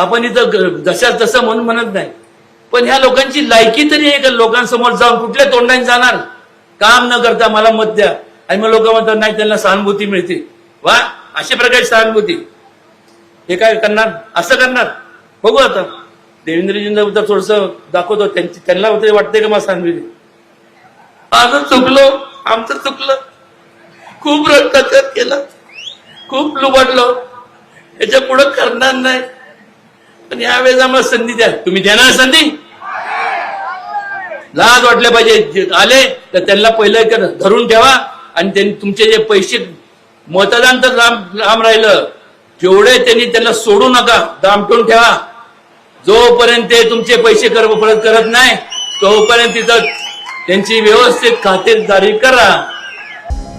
आपण इथं ग- जशा तसं म्हणून म्हणत नाही. पण ह्या लोकांची लायकी तरी आहे का? लोकांसमोर जाऊन कुठल्या तोंडाने जाणार? काम न करता मला मत द्या. आणि मग लोक म्हणतात नाही त्यांना सहानुभूती मिळते. वा अशा प्रकारची सहानुभूती. हे काय करणार? असं करणार? बघू आता. देवेंद्रजींना उद्या थोडस दाखवतो. त्यांची त्यांना तरी वाटते का मला सहानुभूती? माझं चुकलो. आमचं चुकलं. खूप भ्रष्टाचार केला. खूप लुबाडलो. याच्या पुढं करणार नाही. पण यावेळेस आम्हाला संधी द्या. तुम्ही देणार संधी? लाज वाटल्या पाहिजे. आले तर त्यांना पहिलं धरून ठेवा. आणि त्यांनी तुमचे जे पैसे मतदान तर लांब लांब राहिलं. जेवढे त्यांनी त्यांना सोडू नका दामटून ठेवा. जोपर्यंत ते तुमचे पैसे कर परत करत नाही तोपर्यंत तिथं त्यांची व्यवस्थित खातेदारी करा.